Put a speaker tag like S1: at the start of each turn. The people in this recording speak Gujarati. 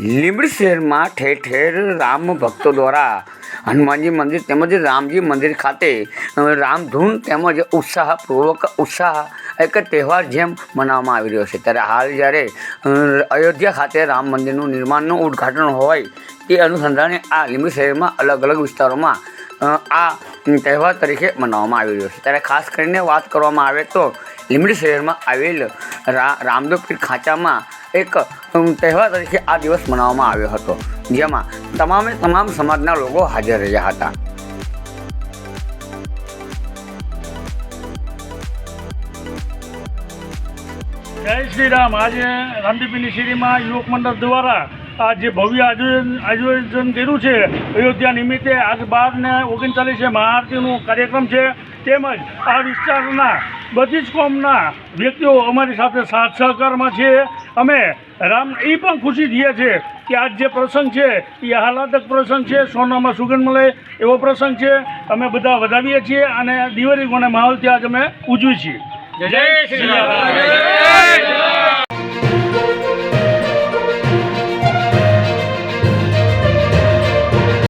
S1: લીંબડી શહેરમાં ઠેર ઠેર રામ ભક્તો દ્વારા હનુમાનજી મંદિર તેમજ રામજી મંદિર ખાતે રામધૂન તેમજ ઉત્સાહપૂર્વક ઉત્સાહ એક તહેવાર જેમ મનાવવામાં આવી રહ્યો છે. ત્યારે હાલ જ્યારે અયોધ્યા ખાતે રામ મંદિરનું નિર્માણનું ઉદ્ઘાટન હોય, તે અનુસંધાને આ લીંબડી શહેરમાં અલગ અલગ વિસ્તારોમાં આ તહેવાર તરીકે મનાવવામાં આવી રહ્યો છે. ત્યારે ખાસ કરીને વાત કરવામાં આવે તો લીંબડી શહેરમાં આવેલ રા, રામદેવ પીર ખાંચામાં એક તહેવાર તરીકે આ દિવસ મનાવવામાં આવ્યો હતો. જેમાં તમામે, તમામ સમાજના લોકો હાજર રહ્યા હતા.
S2: જય શ્રી રામ આજે રામદીપીની શેરીમાં યુવક મંડળ દ્વારા આ જે ભવ્ય આયોજન આયોજન કર્યું છે, અયોધ્યા નિમિત્તે આજ બાર ને ઓગણચાલીસે મહાઆરતીનું કાર્યક્રમ છે. તેમજ આ વિસ્તારના બધી જ કોમના વ્યક્તિઓ અમારી સાથે સાથ સહકારમાં છે. અમે રામ એ પણ ખુશી થઈએ છીએ કે આજ જે પ્રસંગ છે એ આહલાદક પ્રસંગ છે, સોનામાં સુગંધ મળે એવો પ્રસંગ છે. અમે બધા વધાવીએ છીએ અને દિવાળી ગોને માહોલથી આજ અમે ઉજવી છીએ. જય શ્રી